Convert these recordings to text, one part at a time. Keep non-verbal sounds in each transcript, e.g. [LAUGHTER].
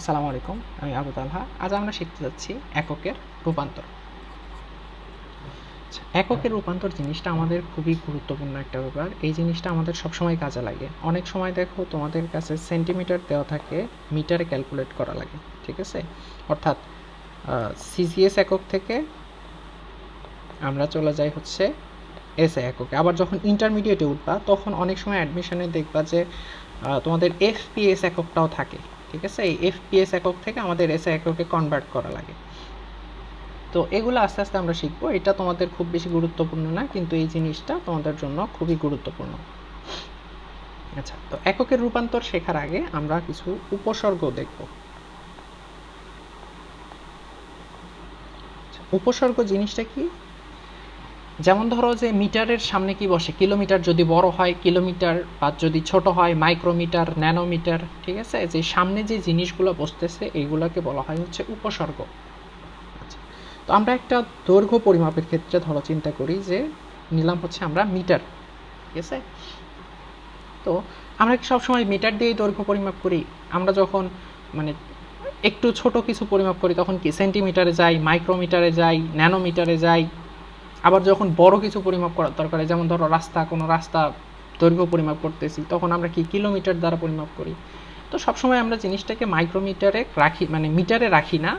আসসালামু আলাইকুম আমি আবু তালহা। আজ আমরা শিখতে যাচ্ছি এককের রূপান্তর। আচ্ছা, এককের রূপান্তর জিনিসটা আমাদের খুবই গুরুত্বপূর্ণ একটা ব্যাপার। এই জিনিসটা আমাদের সবসময় কাজে লাগে। অনেক সময় দেখো তোমাদের কাছে সেন্টিমিটার দেওয়া থাকে মিটারে ক্যালকুলেট করা লাগে ঠিক আছে? অর্থাৎ সিজিএস একক থেকে আমরা চলে যাই হচ্ছে এস এককে। আবার যখন ইন্টারমিডিয়েটে উঠবা তখন অনেক সময় অ্যাডমিশনে দেখবা যে তোমাদের এফপিএস এককটাও থাকে। ঠিক আছে? এই এফপিএস একক থেকে আমাদের এস এককে কনভার্ট করা লাগে। তো এগুলো আস্তে আস্তে আমরা শিখব। এটা তোমাদের খুব বেশি গুরুত্বপূর্ণ না কিন্তু এই জিনিসটা তোমাদের জন্য খুবই গুরুত্বপূর্ণ। আচ্ছা তো এককের রূপান্তর শেখার আগে আমরা কিছু উপসর্গ দেখব। আচ্ছা, উপসর্গ জিনিসটা কি? যেমন ধরো যে মিটারের সামনে কি বসে? কিলোমিটার যদি বড় হয় কিলোমিটার বা যদি ছোট হয় মাইক্রোমিটার ন্যানোমিটার ঠিক আছে? যে সামনে যে জিনিসগুলো বসতেছে এইগুলোকে বলা হয় হচ্ছে উপসর্গ। আচ্ছা, তো আমরা একটা দৈর্ঘ্য পরিমাপের ক্ষেত্রে ধরো চিন্তা করি যে নিলাম হচ্ছে আমরা মিটার ঠিক আছে? তো আমরা সবসময় মিটার দিয়েই দৈর্ঘ্য পরিমাপ করি। আমরা যখন মানে একটু ছোট কিছু পরিমাপ করি তখন কি? সেন্টিমিটারে যাই মাইক্রোমিটারে যাই ন্যানোমিটারে যাই আবার যখন বড় কিছু পরিমাপ করার দরকার যেমন ধরো রাস্তা, কোনো রাস্তা দৈর্ঘ্য পরিমাপ করতেছি, তখন আমরা কি কিলোমিটার দ্বারা পরিমাপ করি? তো সবসময় আমরা জিনিসটাকে মাইক্রোমিটারে রাখি মানে মিটারে রাখি না,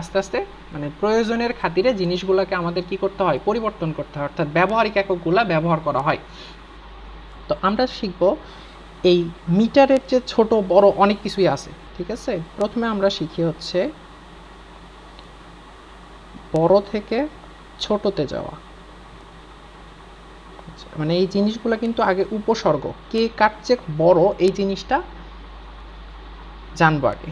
আস্তে আস্তে মানে প্রয়োজনের খাতিরে জিনিসগুলোকে আমাদের কি করতে হয়? পরিবর্তন করতে হয়, অর্থাৎ ব্যবহারিক এককগুলা ব্যবহার করা হয়। তো আমরা শিখব এই মিটারের যে ছোট, বড় অনেক কিছুই আছে, ঠিক আছে? প্রথমে আমরা শিখি হচ্ছে বড় থেকে ছোটতে যাওয়া। মানে এই জিনিসগুলো কিন্তু আগে উপসর্গ। কে কার চেয়ে বড় এই জিনিসটা জানব আগে।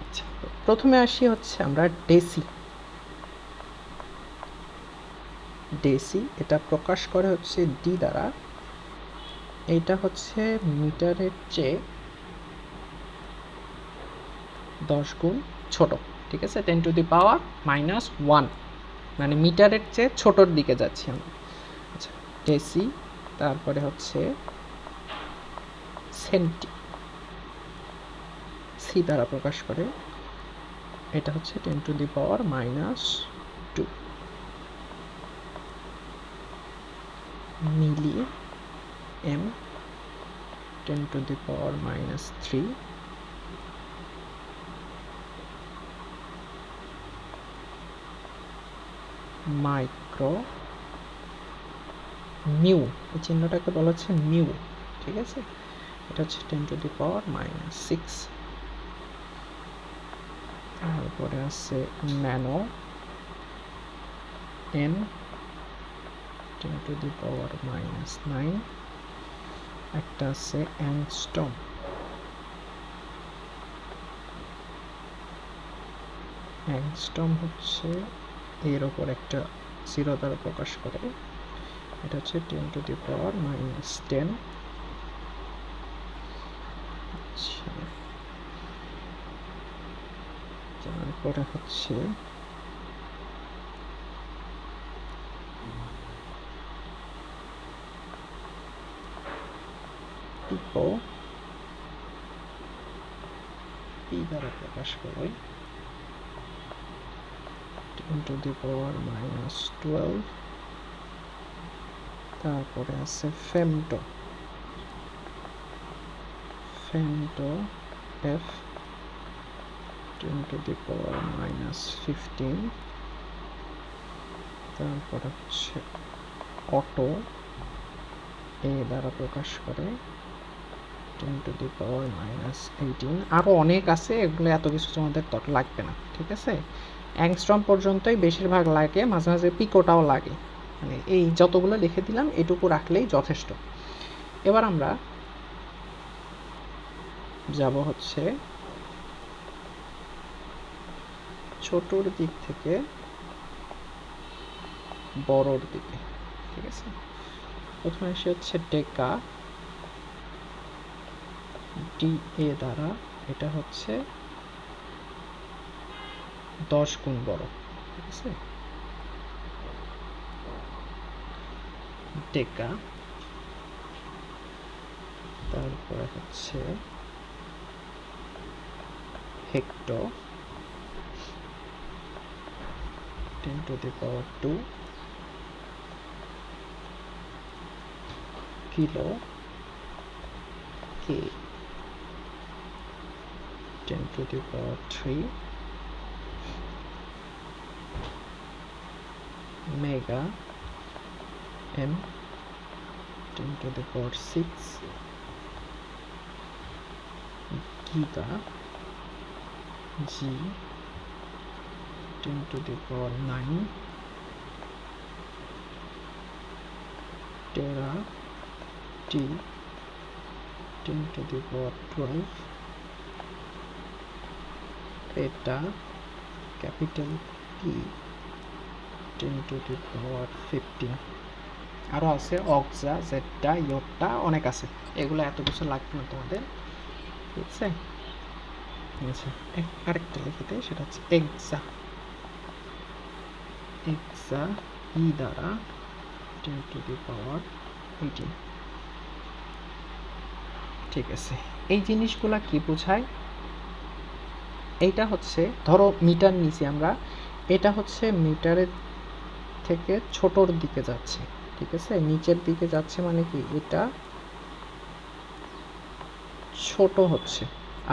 আচ্ছা, প্রথমে আসি হচ্ছে আমরা ডেসি। ডেসি এটা প্রকাশ করে হচ্ছে ডি দ্বারা। এইটা হচ্ছে মিটারের চেয়ে দশ গুণ ছোট। ঠিক আছে? Ten to the power minus one মানে মিটারের চেয়ে ছোটোর দিকে যাচ্ছি আমরা। আচ্ছা ডেসি তারপরে হচ্ছে সেন্টি সি দ্বারা প্রকাশ করে, এটা হচ্ছে ten to the power minus two milli m ten to the power minus three micro mu, এই চিহ্নটাকে বলা হচ্ছে মিউ, ঠিক আছে? এটা হচ্ছে ten to the power minus six. তারপরে আছে nano, n, ten to the power minus nine. একটা আছে অ্যাংস্টম অ্যাংস্টম হচ্ছে এর ওপর একটা জিরো দ্বারা প্রকাশ করে। এটা হচ্ছে ten to the power minus ten তারপরে হচ্ছে প্রকাশ করে। Ten to the power minus twelve তারপরে আছে femto femto f ten to the power minus fifteen তারপরে হচ্ছে অটো এ দ্বারা প্রকাশ করে ten to the power minus eighteen আরও অনেক আছে, এগুলো এত কিছু তোমাদের লাগবে না, ঠিক আছে? অ্যাংস্ট্রম পর্যন্তই বেশিরভাগ লাগে, মাঝে মাঝে পিকোটাও লাগে। মানে এই যতগুলো লিখে দিলাম, এটুকু রাখলেই যথেষ্ট। এবার আমরা যাব হচ্ছে ছোটর দিক থেকে বড়র দিকে, ঠিক আছে? প্রথমে আসে হচ্ছে ডেকা, ডি এ দ্বারা, এটা হচ্ছে দশ গুণ বড়, ঠিক আছে? ডেকা তারপরে হচ্ছে hecto ten to the power two kilo k ten to the power three mega m 10 to the power 6 giga g 10 to the power 9 tera t 10 to the power 12 eta capital P ten to the power fifteen আরও আছে অক্সা জেডটা Yuta অনেক আছে। এগুলো এত কিছু লাগবে না তোমাদের। ঠিক আছে? আচ্ছা আরেকটা লিখে দেয় সেটা হচ্ছে এক্সা এক্সা ই দ্বারা ten to the power eighteen ঠিক আছে। এই জিনিসগুলা কি বোঝায়? এইটা হচ্ছে, ধরো মিটার নিচে আমরা। এটা হচ্ছে মিটারের থেকে ছোটর দিকে যাচ্ছে, ঠিক আছে? নিচের দিকে যাচ্ছে মানে কি? এটা ছোট হচ্ছে।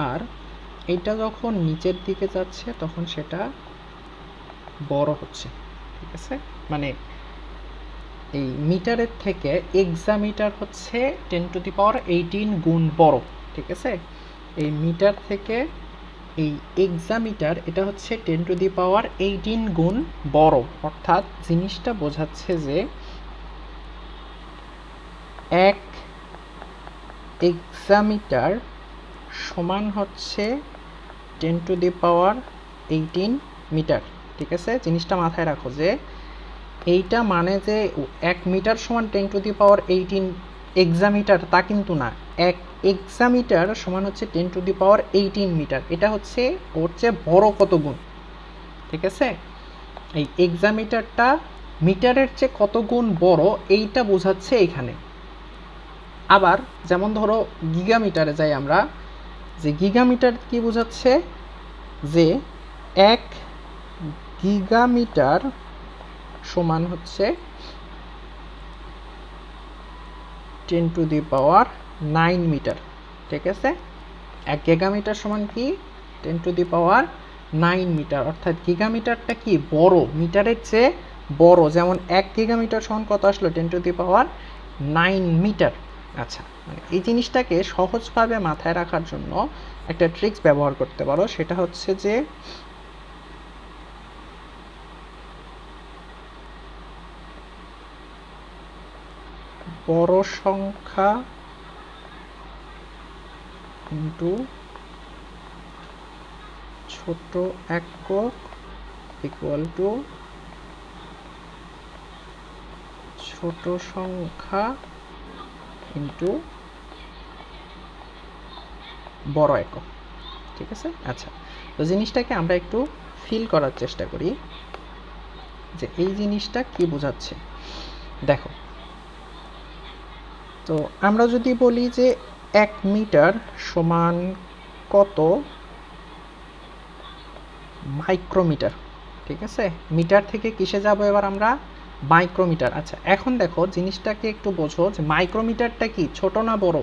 আর এটা যখন নিচের দিকে যাচ্ছে, তখন সেটা বড় হচ্ছে, ঠিক আছে? মানে এই মিটারের থেকে এক্সামিটার হচ্ছে ten to the power eighteen গুণ বড়, ঠিক আছে? এই মিটার থেকে এই এক্সামিটার এটা হচ্ছে ten to the power eighteen গুণ বড়। অর্থাৎ জিনিসটা বোঝাচ্ছে যে এক এক্সামিটার সমান হচ্ছে ten to the power eighteen metre ঠিক আছে? জিনিসটা মাথায় রাখো যে এইটা মানে যে এক মিটার সমান ten to the power eighteen exametre তা কিন্তু না। এক এক্সামিটার সমান হচ্ছে ten to the power eighteen metre এটা হচ্ছে ওর চেয়ে বড় কত গুণ। ঠিক আছে? এই এক্সামিটারটা মিটারের চেয়ে কত গুণ বড়, এইটা বোঝাচ্ছে এখানে। আবার যেমন ধরো গিগামিটারে যাই আমরা, যে গিগামিটার কি বোঝাচ্ছে? যে এক গিগামিটার সমান হচ্ছে ten to the power nine metre ঠিক আছে? এক গিগামিটার সমান কি? Ten to the power nine metre অর্থাৎ গিগামিটারটা কি? বড় মিটারের চেয়ে বড়। যেমন এক গিগামিটার সমান কত আসলো? Ten to the power nine metre আচ্ছা মানে এই জিনিসটাকে সহজভাবে মাথায় রাখার জন্য একটা ট্রিক্স ব্যবহার করতে পারো। সেটা হচ্ছে যে বড় সংখ্যা ইন্টু ছোট একক ইকুয়াল টু ছোট সংখ্যা ইন্টু বড় একক। ঠিক আছে? আচ্ছা তো জিনিসটাকে আমরা একটু ফিল করার চেষ্টা করি যে এই জিনিসটা কি বোঝাচ্ছে? দেখো তো আমরা যদি বলি যে এক মিটার সমান কত? মাইক্রোমিটার। ঠিক আছে? মিটার থেকে কিসে যাব এবার আমরা? মাইক্রোমিটার। আচ্ছা এখন দেখো জিনিসটাকে একটু বোঝো যে মাইক্রোমিটারটা কি? ছোট না বড়?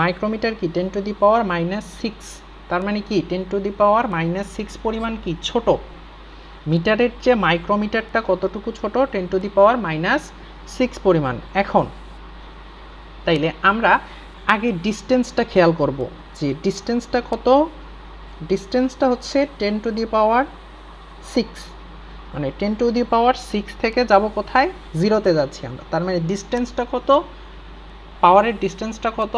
মাইক্রোমিটার কি? Ten to the power minus six. তার মানে কি? Ten to the power minus six পরিমাণ কি? ছোট। মিটারের চেয়ে মাইক্রোমিটারটা কতটুকু ছোট? Ten to the power minus six পরিমাণ। এখন তাইলে আমরা আগে ডিস্টেন্সটা খেয়াল করব যে ডিস্টেন্সটা কত? ডিস্টেন্সটা হচ্ছে ten to the power six মানে ten to the power six থেকে যাব কোথায়? জিরোতে যাচ্ছি আমরা। তার মানে ডিস্টেন্সটা কত? পাওয়ারের ডিস্টেন্সটা কত?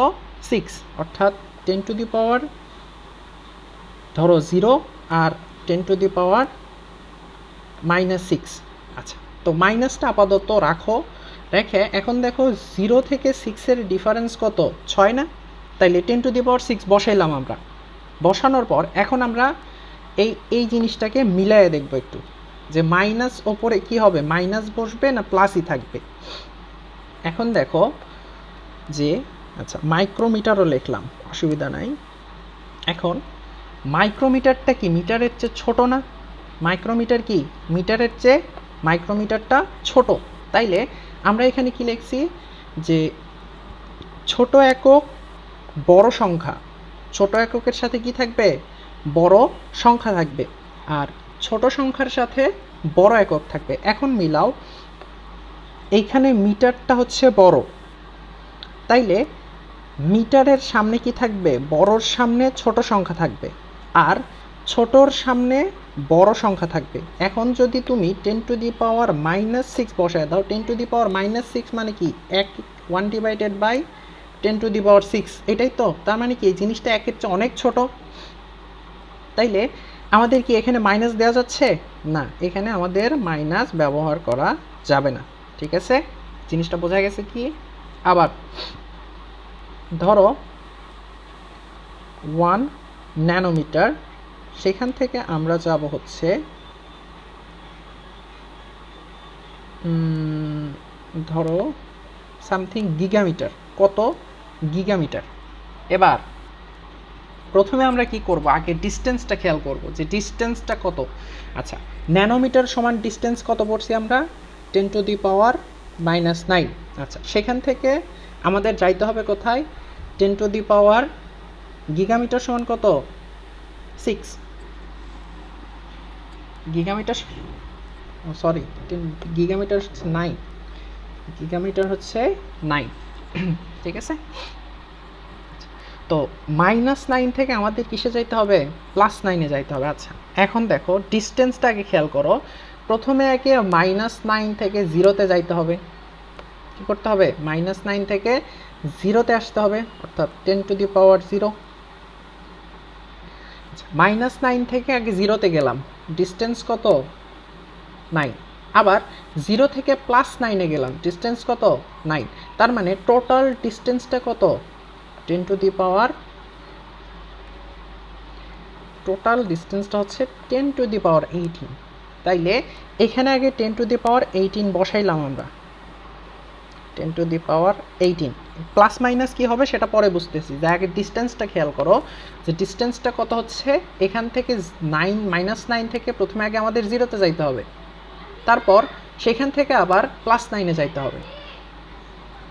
সিক্স অর্থাৎ টেন টু দি পাওয়ার ধরো zero R ten to the power minus six আচ্ছা তো মাইনাসটা আপাতত রাখো। রেখে এখন দেখো জিরো থেকে সিক্সের ডিফারেন্স কত? ছয় না? তাইলে ten to the power six বসাইলাম আমরা। বসানোর পর এখন আমরা এই এই জিনিসটাকে মিলায়ে দেখব একটু। যে মাইনাস ওপরে কি হবে? মাইনাস বসবে না প্লাসই থাকবে? এখন দেখো যে আচ্ছা মাইক্রোমিটারও লিখলাম, অসুবিধা নাই। এখন মাইক্রোমিটারটা কি? মিটারের চেয়ে ছোট না? মাইক্রোমিটার কি? মিটারের চেয়ে মাইক্রোমিটারটা ছোট। তাইলে আমরা এখানে কি লিখছি? যে ছোট একক বড় সংখ্যা। ছোট এককের সাথে কি থাকবে? বড় সংখ্যা থাকবে। আর ছোট সংখ্যার সাথে বড় একক থাকবে। এখন মিলাও, এইখানে মিটারটা হচ্ছে বড়। তাইলে মিটারের সামনে কি থাকবে? বড়র সামনে ছোট সংখ্যা থাকবে। আর ছোটর সামনে বড় সংখ্যা থাকবে। এখন যদি তুমি ten to the power minus six বসায় দাও ten to the power minus six মানে কি? এক one divided by ten to the power six এটাই তো? তার মানে কি? এই জিনিসটা একের চেয়ে অনেক ছোট। তাইলে আমাদের কি এখানে মাইনাস দেওয়া যাচ্ছে? না, এখানে আমাদের মাইনাস ব্যবহার করা যাবে না। ঠিক আছে? জিনিসটা বোঝা গেছে কি? আবার ধরো ওয়ান ন্যানোমিটার সেখান থেকে আমরা যাব হচ্ছে ধরো সামথিং গিগামিটার কত? গিগামিটার এবার, প্রথমে আমরা কি করব? আগে ডিস্টেন্সটা খেয়াল করব যে ডিস্টেন্সটা কত? আচ্ছা ন্যানোমিটার সমান ডিস্টেন্স কত পড়ছি আমরা? Ten to the power minus nine আচ্ছা সেখান থেকে আমাদের যাইতে হবে কোথায়? Ten to the power gigametre সমান কত? Six gigametre sorry gigametre nine gigametre হচ্ছে নাইন [CLEARS THROAT] ঠিক আছে? তো মাইনাস নাইন থেকে আমাদের কিসে যাইতে হবে? প্লাস নাইনে যাইতে হবে। আচ্ছা এখন দেখো ডিস্টেন্সটা আগে খেয়াল করো। প্রথমে একে মাইনাস নাইন থেকে জিরোতে যাইতে হবে। কী করতে হবে? মাইনাস নাইন থেকে জিরোতে আসতে হবে। অর্থাৎ ten to the power zero minus nine থেকে আগে জিরোতে গেলাম। ডিস্টেন্স কত? নাইন আবার জিরো থেকে প্লাস নাইনে গেলাম। ডিস্টেন্স কত? নাইন তার মানে টোটাল ডিস্টেন্সটা কত? Ten to the power total ডিস্টেন্সটা হচ্ছে ten to the power eighteen তাইলে এখানে আগে ten to the power eighteen বসাইলাম আমরা। Ten to the power eighteen plus minus কী হবে সেটা পরে বুঝতেছি। যে আগে ডিস্টেন্সটা খেয়াল করো, যে ডিস্টেন্সটা কত হচ্ছে? এখান থেকে নাইন মাইনাস নাইন থেকে প্রথমে আগে আমাদের জিরোতে যাইতে হবে। তারপর সেখান থেকে আবার প্লাস নাইনে যাইতে হবে।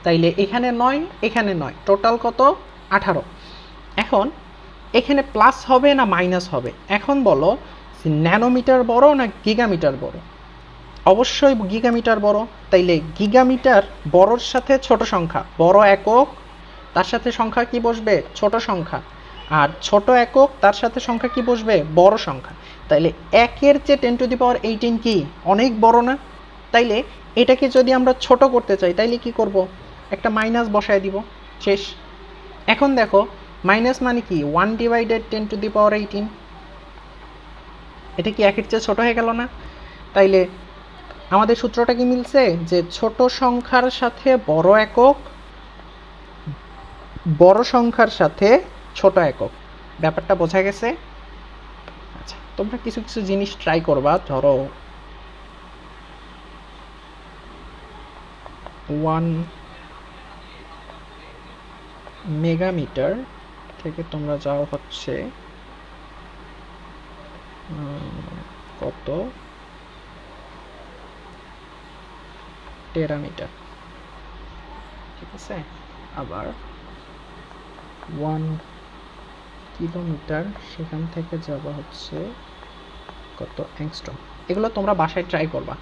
তাইলে এখানে নয় এখানে নয়। টোটাল কত? আঠারো। এখন এখানে প্লাস হবে না মাইনাস হবে? এখন বলো ন্যানোমিটার বড় না গিগামিটার বড়? অবশ্যই গিগামিটার বড়। তাইলে গিগামিটার বড়র সাথে ছোট সংখ্যা। বড় একক, তার সাথে সংখ্যা কি বসবে? ছোট সংখ্যা। আর ছোট একক, তার সাথে সংখ্যা কি বসবে? বড় সংখ্যা। তাইলে একের চেয়ে ten to the power eighteen কি? অনেক বড় না? তাইলে এটাকে যদি আমরা ছোট করতে চাই, তাইলে কি করব? একটা মাইনাস বসায় দিব। শেষ। এখন দেখো মাইনাস মানে কি? One divided ten to the power eighteen এটা কি একের চেয়ে ছোট হয়ে গেল না? তাইলে আমাদের সূত্রটা কি মিলছে? যে ছোট সংখ্যার সাথে বড় একক, বড় সংখ্যার সাথে ছোট একক। ব্যাপারটা বোঝা গেছে? আচ্ছা তোমরা কিছু কিছু জিনিস ট্রাই করবা, ধরো ওয়ান মেগামিটার থেকে তোমরা যাও হচ্ছে কত? টেরামিটার ঠিক আছে? আবার ওয়ান কিলোমিটার সেখান থেকে যাওয়া হচ্ছে কত? অ্যাংস্ট্রম এগুলো তোমরা বাসায় ট্রাই করবা।